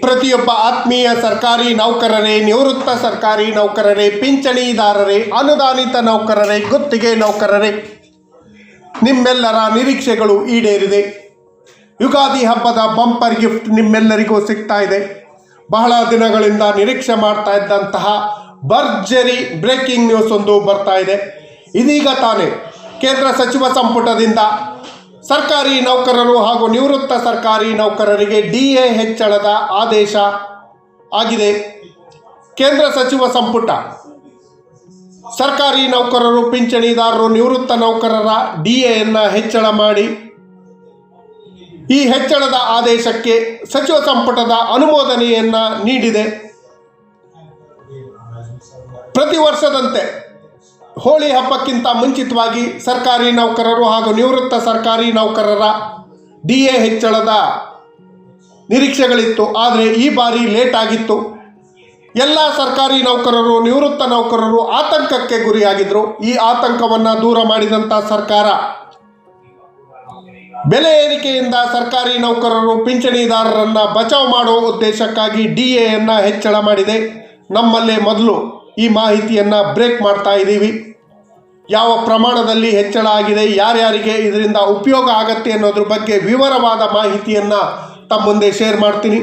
ಪ್ರತಿಯೊಬ್ಬ ಆತ್ಮೀಯ ಸರ್ಕಾರಿ ನೌಕರರೇ, ನಿವೃತ್ತ ಸರ್ಕಾರಿ ನೌಕರರೇ, ಪಿಂಚಣಿದಾರರೇ, ಅನುದಾನಿತ ನೌಕರರೇ, ಗುತ್ತಿಗೆ ನೌಕರರೇ, ನಿಮ್ಮೆಲ್ಲರ ನಿರೀಕ್ಷೆಗಳು ಈಡೇರಿದೆ. ಯುಗಾದಿ ಹಬ್ಬದ ಬಂಪರ್ ಗಿಫ್ಟ್ ನಿಮ್ಮೆಲ್ಲರಿಗೂ ಸಿಗ್ತಾ ಇದೆ. ಬಹಳ ದಿನಗಳಿಂದ ನಿರೀಕ್ಷೆ ಮಾಡ್ತಾ ಇದ್ದಂತಹ ಭರ್ಜರಿ ಬ್ರೇಕಿಂಗ್ ನ್ಯೂಸ್ ಒಂದು ಬರ್ತಾ ಇದೆ. ಇದೀಗ ತಾನೇ ಕೇಂದ್ರ ಸಚಿವ ಸಂಪುಟದಿಂದ ಸರ್ಕಾರಿ ನೌಕರರು ಹಾಗೂ ನಿವೃತ್ತ ಸರ್ಕಾರಿ ನೌಕರರಿಗೆ ಡಿ ಎ ಹೆಚ್ಚಳದ ಆದೇಶ ಆಗಿದೆ. ಕೇಂದ್ರ ಸಚಿವ ಸಂಪುಟ. ಸರ್ಕಾರಿ ನೌಕರರು, ಪಿಂಚಣಿದಾರರು, ನಿವೃತ್ತ ನೌಕರರ ಡಿ ಎಯನ್ನು ಹೆಚ್ಚಳ ಮಾಡಿ. ಈ ಹೆಚ್ಚಳದ ಆದೇಶಕ್ಕೆ ಸಚಿವ ಸಂಪುಟದ ಅನುಮೋದನೆಯನ್ನ ನೀಡಿದೆ. ಪ್ರತಿ ವರ್ಷದಂತೆ ಹೋಳಿ ಹಬ್ಬಕ್ಕಿಂತ ಮುಂಚಿತವಾಗಿ ಸರ್ಕಾರಿ ನೌಕರರು ಹಾಗೂ ನಿವೃತ್ತ ಸರ್ಕಾರಿ ನೌಕರರ ಡಿ ಎ ಹೆಚ್ಚಳದ ನಿರೀಕ್ಷೆಗಳಿತ್ತು. ಆದರೆ ಈ ಬಾರಿ ಲೇಟ್ ಆಗಿತ್ತು. ಎಲ್ಲ ಸರ್ಕಾರಿ ನೌಕರರು, ನಿವೃತ್ತ ನೌಕರರು ಆತಂಕಕ್ಕೆ ಗುರಿಯಾಗಿದ್ದರು ಈ ಆತಂಕವನ್ನು ದೂರ ಮಾಡಿದಂಥ ಸರ್ಕಾರ ಬೆಲೆ ಏರಿಕೆಯಿಂದ ಸರ್ಕಾರಿ ನೌಕರರು ಪಿಂಚಣಿದಾರರನ್ನು ಬಚಾವ್ ಮಾಡುವ ಉದ್ದೇಶಕ್ಕಾಗಿ ಡಿ ಎಯನ್ನು ಹೆಚ್ಚಳ ಮಾಡಿದೆ. ನಮ್ಮಲ್ಲೇ ಮೊದಲು ಈ ಮಾಹಿತಿಯನ್ನು ಬ್ರೇಕ್ ಮಾಡ್ತಾ ಇದ್ದೀವಿ. ಯಾವ ಪ್ರಮಾಣದಲ್ಲಿ ಹೆಚ್ಚಳ ಆಗಿದೆ, ಯಾರ್ಯಾರಿಗೆ ಇದರಿಂದ ಉಪಯೋಗ ಆಗತ್ತೆ ಅನ್ನೋದ್ರ ಬಗ್ಗೆ ವಿವರವಾದ ಮಾಹಿತಿಯನ್ನು ತಮ್ಮ ಮುಂದೆ ಶೇರ್ ಮಾಡ್ತೀನಿ.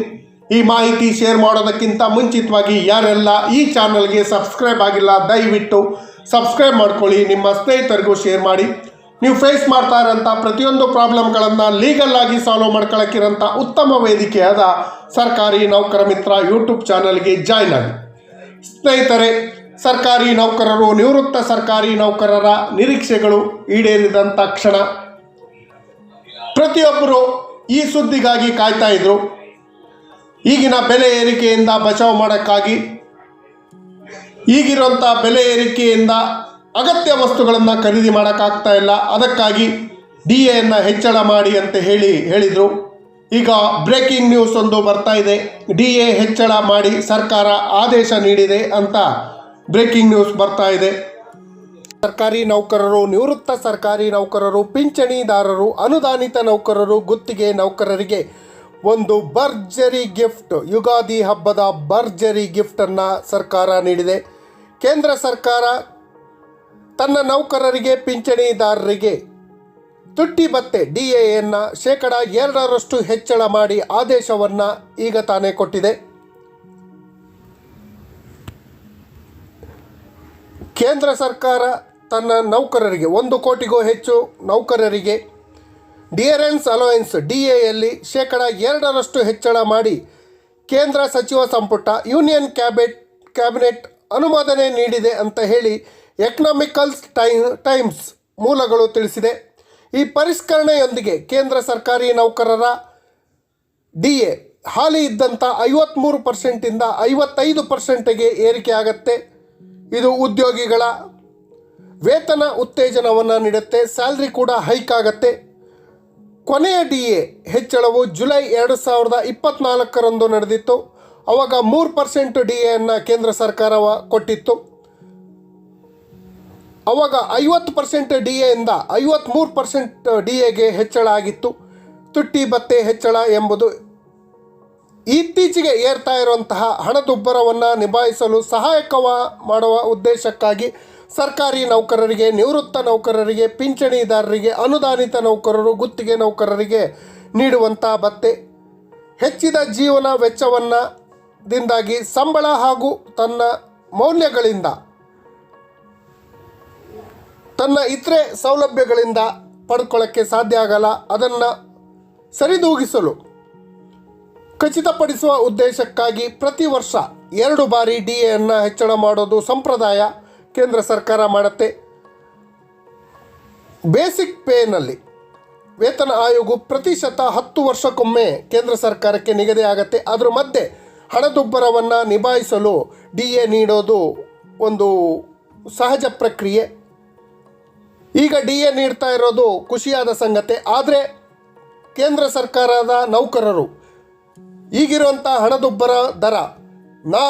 ಈ ಮಾಹಿತಿ ಶೇರ್ ಮಾಡೋದಕ್ಕಿಂತ ಮುಂಚಿತವಾಗಿ ಯಾರೆಲ್ಲ ಈ ಚಾನಲ್ಗೆ ಸಬ್ಸ್ಕ್ರೈಬ್ ಆಗಿಲ್ಲ, ದಯವಿಟ್ಟು ಸಬ್ಸ್ಕ್ರೈಬ್ ಮಾಡ್ಕೊಳ್ಳಿ, ನಿಮ್ಮ ಸ್ನೇಹಿತರಿಗೂ ಶೇರ್ ಮಾಡಿ. ನೀವು ಫೇಸ್ ಮಾಡ್ತಾ ಇರೋಂಥ ಪ್ರತಿಯೊಂದು ಪ್ರಾಬ್ಲಮ್ಗಳನ್ನು ಲೀಗಲ್ ಆಗಿ ಸಾಲ್ವ್ ಮಾಡ್ಕೊಳ್ಳೋಕ್ಕಿರೋಂಥ ಉತ್ತಮ ವೇದಿಕೆಯಾದ ಸರ್ಕಾರಿ ನೌಕರ ಮಿತ್ರ ಯೂಟ್ಯೂಬ್ ಚಾನಲ್ಗೆ ಜಾಯ್ನ್ ಆಗಿ. ಸ್ನೇಹಿತರೆ, ಸರ್ಕಾರಿ ನೌಕರರು, ನಿವೃತ್ತ ಸರ್ಕಾರಿ ನೌಕರರ ನಿರೀಕ್ಷೆಗಳು ಈಡೇರಿದಂಥ ಕ್ಷಣ. ಪ್ರತಿಯೊಬ್ಬರು ಈ ಸುದ್ದಿಗಾಗಿ ಕಾಯ್ತಾ ಇದ್ರು. ಈಗಿನ ಬೆಲೆ ಏರಿಕೆಯಿಂದ ಬಚಾವ್ ಮಾಡೋಕ್ಕಾಗಿ ಈಗಿರುವಂಥ ಬೆಲೆ ಏರಿಕೆಯಿಂದ ಅಗತ್ಯ ವಸ್ತುಗಳನ್ನು ಖರೀದಿ ಮಾಡೋಕ್ಕಾಗ್ತಾ ಇಲ್ಲ. ಅದಕ್ಕಾಗಿ ಡಿ ಎನ್ನು ಹೆಚ್ಚಳ ಮಾಡಿ ಅಂತ ಹೇಳಿ ಹೇಳಿದರು. ಈಗ ಬ್ರೇಕಿಂಗ್ ನ್ಯೂಸ್ ಒಂದು ಬರ್ತಾ ಇದೆ. ಡಿ ಎ ಹೆಚ್ಚಳ ಮಾಡಿ ಸರ್ಕಾರ ಆದೇಶ ನೀಡಿದೆ ಅಂತ ಬ್ರೇಕಿಂಗ್ ನ್ಯೂಸ್ ಬರ್ತಾ ಇದೆ. ಸರ್ಕಾರಿ ನೌಕರರು, ನಿವೃತ್ತ ಸರ್ಕಾರಿ ನೌಕರರು, ಪಿಂಚಣಿದಾರರು, ಅನುದಾನಿತ ನೌಕರರು, ಗುತ್ತಿಗೆ ನೌಕರರಿಗೆ ಒಂದು ಭರ್ಜರಿ ಗಿಫ್ಟ್ ಯುಗಾದಿ ಹಬ್ಬದ ಭರ್ಜರಿ ಗಿಫ್ಟನ್ನು ಸರ್ಕಾರ ನೀಡಿದೆ. ಕೇಂದ್ರ ಸರ್ಕಾರ ತನ್ನ ನೌಕರರಿಗೆ, ಪಿಂಚಣಿದಾರರಿಗೆ ತುಟ್ಟಿ ಭತ್ತೆ ಡಿ ಎಯನ್ನು ಶೇಕಡ ಎರಡರಷ್ಟು ಹೆಚ್ಚಳ ಮಾಡಿ ಆದೇಶವನ್ನು ಈಗ ತಾನೇ ಕೊಟ್ಟಿದೆ. ಕೇಂದ್ರ ಸರ್ಕಾರ ತನ್ನ ನೌಕರರಿಗೆ ಒಂದು ಕೋಟಿಗೂ ಹೆಚ್ಚು ನೌಕರರಿಗೆ ಡಿಯರೆನ್ಸ್ ಅಲೋಯನ್ಸ್ ಡಿ ಎಯಲ್ಲಿ ಶೇಕಡ ಎರಡರಷ್ಟು ಹೆಚ್ಚಳ ಮಾಡಿ ಕೇಂದ್ರ ಸಚಿವ ಸಂಪುಟ ಯೂನಿಯನ್ ಕ್ಯಾಬೆಟ್ ಕ್ಯಾಬಿನೆಟ್ ಅನುಮೋದನೆ ನೀಡಿದೆ ಅಂತ ಹೇಳಿ ಎಕನಾಮಿಕಲ್ಸ್ ಟೈ ಟೈಮ್ಸ್ ಮೂಲಗಳು ತಿಳಿಸಿದೆ. ಈ ಪರಿಷ್ಕರಣೆಯೊಂದಿಗೆ ಕೇಂದ್ರ ಸರ್ಕಾರಿ ನೌಕರರ ಡಿ ಎ ಹಾಲಿ ಇದ್ದಂಥ ಐವತ್ತ್ಮೂರು ಪರ್ಸೆಂಟಿಂದ ಐವತ್ತೈದು ಪರ್ಸೆಂಟಿಗೆ ಏರಿಕೆ ಆಗತ್ತೆ. ಇದು ಉದ್ಯೋಗಿಗಳ ವೇತನ ಉತ್ತೇಜನವನ್ನು ನೀಡುತ್ತೆ, ಸ್ಯಾಲ್ರಿ ಕೂಡ ಹೈಕ್ ಆಗತ್ತೆ. ಕೊನೆಯ ಡಿ ಎ ಹೆಚ್ಚಳವು ಜುಲೈ ಎರಡು ಸಾವಿರದ ಇಪ್ಪತ್ತ್ನಾಲ್ಕರಂದು ನಡೆದಿತ್ತು. ಅವಾಗ ಮೂರು ಪರ್ಸೆಂಟ್ ಡಿ ಎಯನ್ನು ಕೇಂದ್ರ ಸರ್ಕಾರ ಕೊಟ್ಟಿತ್ತು. ಅವಾಗ ಐವತ್ತು ಪರ್ಸೆಂಟ್ ಡಿ ಎಯಿಂದ ಐವತ್ತ್ಮೂರು ಪರ್ಸೆಂಟ್ ಡಿ ಎಗೆ ಹೆಚ್ಚಳ ಆಗಿತ್ತು. ತುಟ್ಟಿ ಭತ್ತೆ ಹೆಚ್ಚಳ ಎಂಬುದು ಇತ್ತೀಚೆಗೆ ಏರ್ತಾ ಇರುವಂತಹ ಹಣದುಬ್ಬರವನ್ನು ನಿಭಾಯಿಸಲು ಸಹಾಯಕವ ಮಾಡುವ ಉದ್ದೇಶಕ್ಕಾಗಿ ಸರ್ಕಾರಿ ನೌಕರರಿಗೆ, ನಿವೃತ್ತ ನೌಕರರಿಗೆ, ಪಿಂಚಣಿದಾರರಿಗೆ, ಅನುದಾನಿತ ನೌಕರರು ಗುತ್ತಿಗೆ ನೌಕರರಿಗೆ ನೀಡುವಂಥ ಭತ್ತೆ ಹೆಚ್ಚಿದ ಜೀವನ ವೆಚ್ಚವನ್ನು ದಿಂದಾಗಿ ಸಂಬಳ ಹಾಗೂ ತನ್ನ ಮೌಲ್ಯಗಳಿಂದ ತನ್ನ ಇತರೆ ಸೌಲಭ್ಯಗಳಿಂದ ಪಡ್ಕೊಳ್ಳೋಕ್ಕೆ ಸಾಧ್ಯ ಆಗಲ್ಲ, ಅದನ್ನು ಸರಿದೂಗಿಸಲು ಖಚಿತಪಡಿಸುವ ಉದ್ದೇಶಕ್ಕಾಗಿ ಪ್ರತಿ ವರ್ಷ ಎರಡು ಬಾರಿ ಡಿ ಎನ್ನು ಹೆಚ್ಚಳ ಮಾಡೋದು ಸಂಪ್ರದಾಯ ಕೇಂದ್ರ ಸರ್ಕಾರ ಮಾಡುತ್ತೆ. ಬೇಸಿಕ್ ಪೇನಲ್ಲಿ ವೇತನ ಆಯೋಗವು ಪ್ರತಿಶತ ಹತ್ತು ವರ್ಷಕ್ಕೊಮ್ಮೆ ಕೇಂದ್ರ ಸರ್ಕಾರಕ್ಕೆ ನಿಗದಿ ಆಗುತ್ತೆ. ಅದರ ಮಧ್ಯೆ ಹಣದುಬ್ಬರವನ್ನು ನಿಭಾಯಿಸಲು ಡಿ ಎ ನೀಡೋದು ಒಂದು ಸಹಜ ಪ್ರಕ್ರಿಯೆ. ಈಗ ಡಿ ಎ ನೀಡ್ತಾ ಇರೋದು ಖುಷಿಯಾದ ಸಂಗತಿ. ಆದರೆ ಕೇಂದ್ರ ಸರ್ಕಾರದ ನೌಕರರು ಈಗಿರುವಂಥ ಹಣದುಬ್ಬರ ದರ ನಾ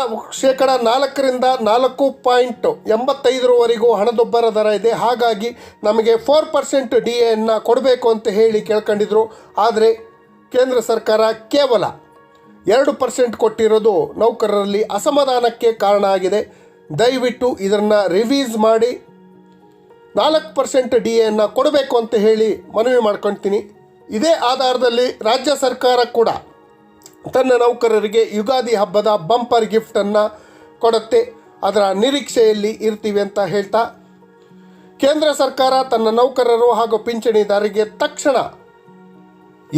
ಶೇಕಡ ನಾಲ್ಕರಿಂದ ನಾಲ್ಕು ಪಾಯಿಂಟ್ ಎಂಬತ್ತೈದರವರೆಗೂ ಹಣದುಬ್ಬರ ದರ ಇದೆ. ಹಾಗಾಗಿ ನಮಗೆ ಫೋರ್ ಪರ್ಸೆಂಟ್ ಡಿ ಎನ್ನು ಕೊಡಬೇಕು ಅಂತ ಹೇಳಿ ಕೇಳ್ಕೊಂಡಿದ್ರು. ಆದರೆ ಕೇಂದ್ರ ಸರ್ಕಾರ ಕೇವಲ ಎರಡು ಪರ್ಸೆಂಟ್ ಕೊಟ್ಟಿರೋದು ನೌಕರರಲ್ಲಿ ಅಸಮಾಧಾನಕ್ಕೆ ಕಾರಣ ಆಗಿದೆ. ದಯವಿಟ್ಟು ಇದನ್ನು ರಿವೀಸ್ ಮಾಡಿ. ನಾಲ್ಕು ಪರ್ಸೆಂಟ್ ಡಿ ಎನ್ನು ಕೊಡಬೇಕು ಅಂತ ಹೇಳಿ ಮನವಿ ಮಾಡ್ಕೊಳ್ತೀನಿ ಇದೇ ಆಧಾರದಲ್ಲಿ ರಾಜ್ಯ ಸರ್ಕಾರ ಕೂಡ ತನ್ನ ನೌಕರರಿಗೆ ಯುಗಾದಿ ಹಬ್ಬದ ಬಂಪರ್ ಗಿಫ್ಟನ್ನು ಕೊಡುತ್ತೆ. ಅದರ ನಿರೀಕ್ಷೆಯಲ್ಲಿ ಇರ್ತೀವಿ ಅಂತ ಹೇಳ್ತಾ, ಕೇಂದ್ರ ಸರ್ಕಾರ ತನ್ನ ನೌಕರರು ಹಾಗೂ ಪಿಂಚಣಿದಾರರಿಗೆ ತಕ್ಷಣ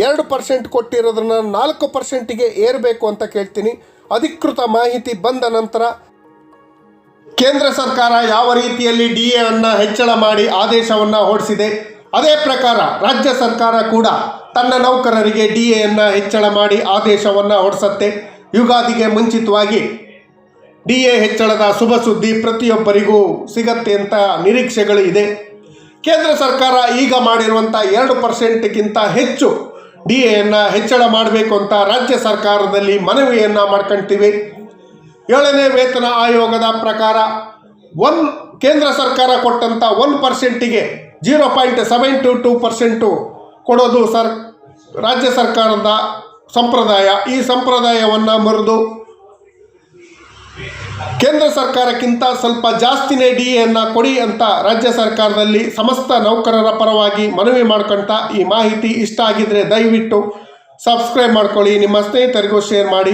ಎರಡು ಪರ್ಸೆಂಟ್ ಕೊಟ್ಟಿರೋದನ್ನು ನಾಲ್ಕು ಪರ್ಸೆಂಟಿಗೆ ಏರಬೇಕು ಅಂತ ಕೇಳ್ತೀನಿ. ಅಧಿಕೃತ ಮಾಹಿತಿ ಬಂದ ನಂತರ ಕೇಂದ್ರ ಸರ್ಕಾರ ಯಾವ ರೀತಿಯಲ್ಲಿ ಡಿ ಅನ್ನು ಹೆಚ್ಚಳ ಮಾಡಿ ಆದೇಶವನ್ನು ಹೊರಡಿಸಿದೆ ಅದೇ ಪ್ರಕಾರ ರಾಜ್ಯ ಸರ್ಕಾರ ಕೂಡ ತನ್ನ ನೌಕರರಿಗೆ ಡಿ ಎನ್ನು ಹೆಚ್ಚಳ ಮಾಡಿ ಆದೇಶವನ್ನು ಹೊರಡಿಸತ್ತೆ ಯುಗಾದಿಗೆ ಮುಂಚಿತವಾಗಿ ಡಿ ಎ ಹೆಚ್ಚಳದ ಶುಭ ಸುದ್ದಿ ಪ್ರತಿಯೊಬ್ಬರಿಗೂ ಸಿಗತ್ತೆ ಅಂತ ನಿರೀಕ್ಷೆಗಳು ಇದೆ. ಕೇಂದ್ರ ಸರ್ಕಾರ ಈಗ ಮಾಡಿರುವಂಥ ಎರಡು ಪರ್ಸೆಂಟ್ಗಿಂತ ಹೆಚ್ಚು ಡಿ ಅನ್ನು ಹೆಚ್ಚಳ ಮಾಡಬೇಕು ಅಂತ ರಾಜ್ಯ ಸರ್ಕಾರದಲ್ಲಿ ಮನವಿಯನ್ನು ಮಾಡ್ಕೊಳ್ತೀವಿ ಏಳನೇ ವೇತನ ಆಯೋಗದ ಪ್ರಕಾರ ಒನ್ ಕೇಂದ್ರ ಸರ್ಕಾರ ಕೊಟ್ಟಂಥ one ಪರ್ಸೆಂಟಿಗೆ zero point seven to two percent ಕೊಡೋದು ಸರ್ ರಾಜ್ಯ ಸರ್ಕಾರದ ಸಂಪ್ರದಾಯ. ಈ ಸಂಪ್ರದಾಯವನ್ನು ಮರೆದು ಕೇಂದ್ರ ಸರ್ಕಾರಕ್ಕಿಂತ ಸ್ವಲ್ಪ ಜಾಸ್ತಿನೇ ಡಿ ಎನ್ನು ಕೊಡಿ ಅಂತ ರಾಜ್ಯ ಸರ್ಕಾರದಲ್ಲಿ ಸಮಸ್ತ ನೌಕರರ ಪರವಾಗಿ ಮನವಿ ಮಾಡ್ಕೊಂತ ಈ ಮಾಹಿತಿ ಇಷ್ಟ ಆಗಿದ್ದರೆ ದಯವಿಟ್ಟು ಸಬ್ಸ್ಕ್ರೈಬ್ ಮಾಡ್ಕೊಳ್ಳಿ. ನಿಮ್ಮ ಸ್ನೇಹಿತರಿಗೂ ಶೇರ್ ಮಾಡಿ.